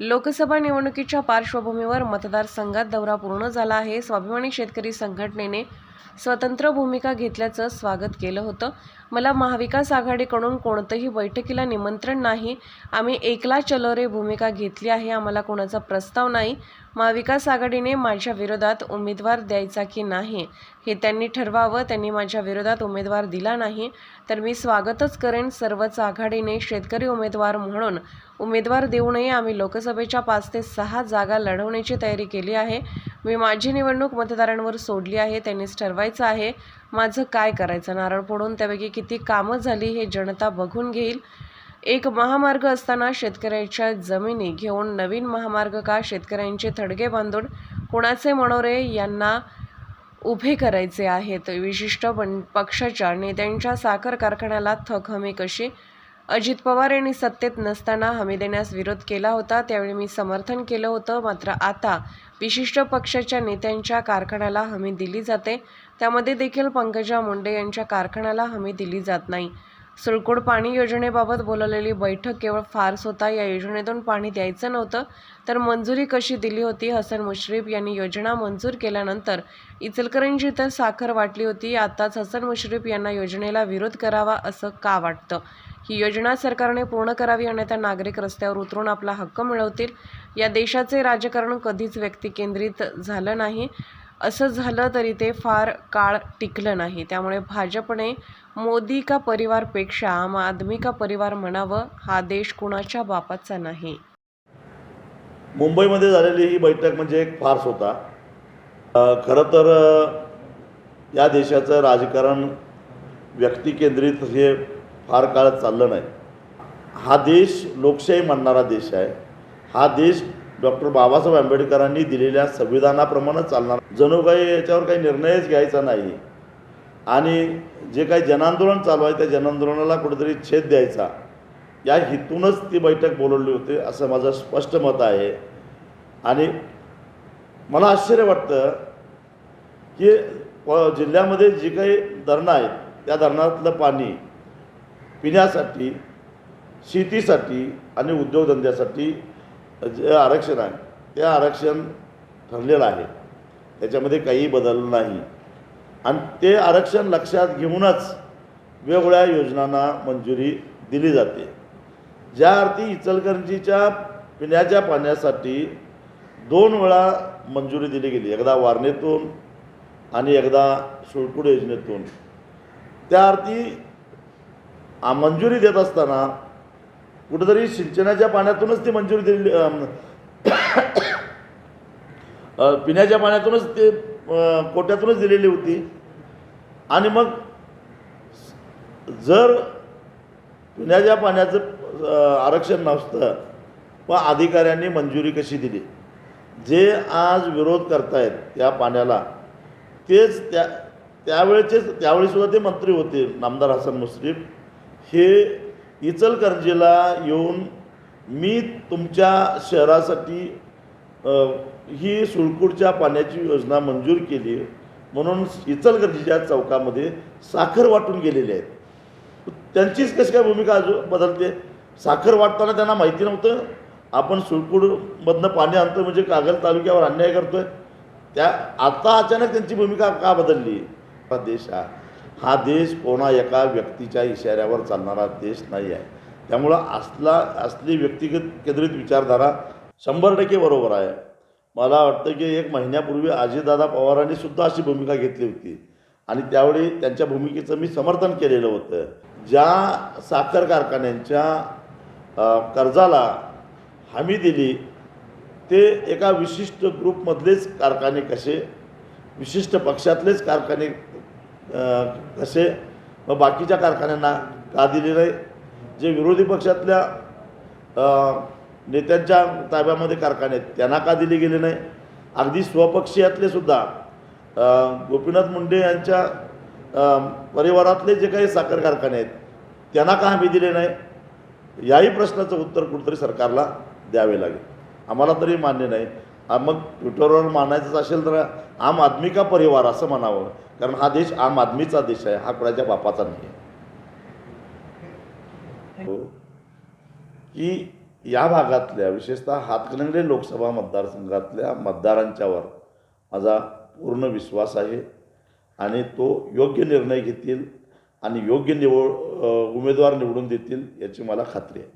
लोकसभा निवडणुकीच्या पार्श्वभूमीवर मतदारसंघात दौरा पूर्ण झाला आहे. स्वाभिमानी शेतकरी संघटनेने स्वतंत्र भूमिका घेतल्याचं स्वागत केलं होतं. मला महाविकास आघाडीकडून कोणतंही बैठकीला निमंत्रण नाही. आम्ही एकला चलो रे भूमिका घेतली आहे आम्हाला कोणाचा प्रस्ताव नाही. महाविकास आघाडीने माझ्या विरोधात उमेदवार द्यायचा की नाही हे त्यांनी ठरवावं. त्यांनी माझ्या विरोधात उमेदवार दिला नाही तर मी स्वागतच करेन सर्वच आघाडीने शेतकरी उमेदवार म्हणून. उमेदवार देऊ नये. आम्ही लोकसभेच्या पाच ते सहा जागा लढवण्याची तयारी केली आहे. मी माझी निवडणूक मतदारांवर सोडली आहे त्यांनीच ठरवायचं आहे. माझं काय करायचं? नारळ फोडून त्यापैकी किती कामं झाली हे जनता बघून घेईल. एक महामार्ग असताना शेतकऱ्याच्या जमिनी घेऊन नवीन महामार्ग का? शेतकऱ्यांचे थडगे बांधून कुणाचे मनोरे यांना उभे करायचे आहेत? विशिष्ट पण पक्षाच्या नेत्यांच्या साखर कारखान्याला थक हमी कशी अजित पवार यांनी सत्तेत नसताना हमी देण्यास विरोध केला होता त्यावेळी मी समर्थन केलं होतं. मात्र आता विशिष्ट पक्षाच्या नेत्यांच्या कारखान्याला हमी दिली जाते. त्यामध्ये देखील पंकजा मुंडे यांच्या कारखान्याला हमी दिली जात नाही. सुळकोड पाणी योजनेबाबत बोलवलेली बैठक केवळ फार्स होता. या योजनेतून पाणी द्यायचं नव्हतं तर मंजुरी कशी दिली होती? हसन मुश्रीफ यांनी योजना मंजूर केल्यानंतर इचलकरंजी तर साखर वाटली होती. आताच हसन मुश्रीफ यांना योजनेला विरोध करावा असं का वाटतं? ही योजना सरकारने पूर्ण करावी आणि त्या नागरिक रस्त्यावर उतरून आपला हक्क मिळवतील. या देशाचे राजकारण कधीच व्यक्तिकेंद्रित झालं नाही. असं झालं तरी ते फार काळ टिकलं नाही. त्यामुळे भाजपने मोदी का परिवारपेक्षा आम आदमी का परिवार म्हणावं हा देश कुणाच्या बापाचा नाही. मुंबईमध्ये झालेली ही बैठक म्हणजे एक फार्स होता. खरं तर या देशाचं राजकारण व्यक्तिकेंद्रित हे फार काळ चाललं नाही. हा देश लोकशाही मानणारा देश आहे. हा देश डॉक्टर बाबासाहेब आंबेडकरांनी दिलेल्या संविधानाप्रमाणे चालणार. जणू काही याच्यावर काही निर्णयच घ्यायचा नाही. आणि जे काही जनांदोलन चालू आहे त्या जनांदोलनाला कुठेतरी छेद द्यायचा. या हेतूनच ती बैठक बोलवली होती असं माझं स्पष्ट मत आहे. आणि मला आश्चर्य वाटतं की प- जिल्ह्यामध्ये जी काही धरणं आहेत त्या धरणातलं पाणी पिण्यासाठी शेतीसाठी आणि उद्योगधंद्यासाठी जे आरक्षण आहे ते आरक्षण ठरलेलं आहे. त्याच्यामध्ये काही बदल नाही. आणि ते आरक्षण लक्षात घेऊनच वेगवेगळ्या योजनांना मंजुरी दिली जाते. ज्या अर्थी इचलकरंजीच्या पिण्याच्या पाण्यासाठी दोन वेळा मंजुरी दिली गेली. एकदा वारणेतून आणि एकदा सुळकुड योजनेतून. त्या अर्थी मंजुरी देत असताना कुठंतरी सिंचनाच्या पाण्यातूनच ती मंजुरी दिली पिण्याच्या पाण्यातूनच ते कोट्यातूनच दिलेली होती. आणि मग जर पिण्याच्या पाण्याचं आरक्षण नसतं व अधिकाऱ्यांनी मंजुरी कशी दिली? जे आज विरोध करतायत त्या पाण्याला तेच त्या त्यावेळेचेच त्यावेळीसुद्धा ते मंत्री होते नामदार हसन मुश्रीफ. हे इचलकरंजीला येऊन मी तुमच्या शहरासाठी ही सुळकूडच्या पाण्याची योजना मंजूर केली. म्हणून इचलकरंजीच्या चौकामध्ये साखर वाटून गेलेले आहेत त्यांचीच कशी काय भूमिका अजून बदलते? साखर वाटताना त्यांना माहिती नव्हतं. आपण सुळकूडमधनं पाणी आणतो म्हणजे कागल तालुक्यावर अन्याय करतोय. त्या आता अचानक त्यांची भूमिका का बदलली? हा हा हा देश कोणा एका व्यक्तीच्या इशाऱ्यावर चालणारा देश नाही आहे. त्यामुळं असला असली व्यक्तिगत केंद्रित विचारधारा शंभर टक्के बरोबर आहे. मला वाटतं की एक महिन्यापूर्वी अजितदादा पवारांनी सुद्धा अशी भूमिका घेतली होती. आणि त्यावेळी त्यांच्या भूमिकेचं मी समर्थन केलेलं होतं. ज्या साखर कारखान्यांच्या कर्जाला हमी दिली ते एका विशिष्ट ग्रुपमधलेच कारखाने कसे विशिष्ट पक्षातलेच कारखाने असे मग बाकीच्या कारखान्यांना का दिले नाही? जे विरोधी पक्षातल्या नेत्यांच्या ताब्यामध्ये कारखाने आहेत त्यांना का दिले गेले नाही? अगदी स्वपक्षीयातले सुद्धा गोपीनाथ मुंडे यांच्या परिवारातले जे काही साखर कारखाने आहेत त्यांना का हमी दिले नाही? याही प्रश्नाचं उत्तर कुठंतरी सरकारला द्यावे लागेल. आम्हाला तरी मान्य नाही. मग ट्विटरवर मानायचंच असेल तर आम आदमी का परिवार असं म्हणावं? कारण हा देश आम आदमीचा देश आहे हा कुणाच्या बापाचा नाही आहे. हो. की या भागातल्या विशेषतः हातकणंगले लोकसभा मतदारसंघातल्या मतदारांच्यावर माझा पूर्ण विश्वास आहे आणि तो योग्य निर्णय घेतील आणि योग्य निवड उमेदवार निवडून देतील याची मला खात्री आहे.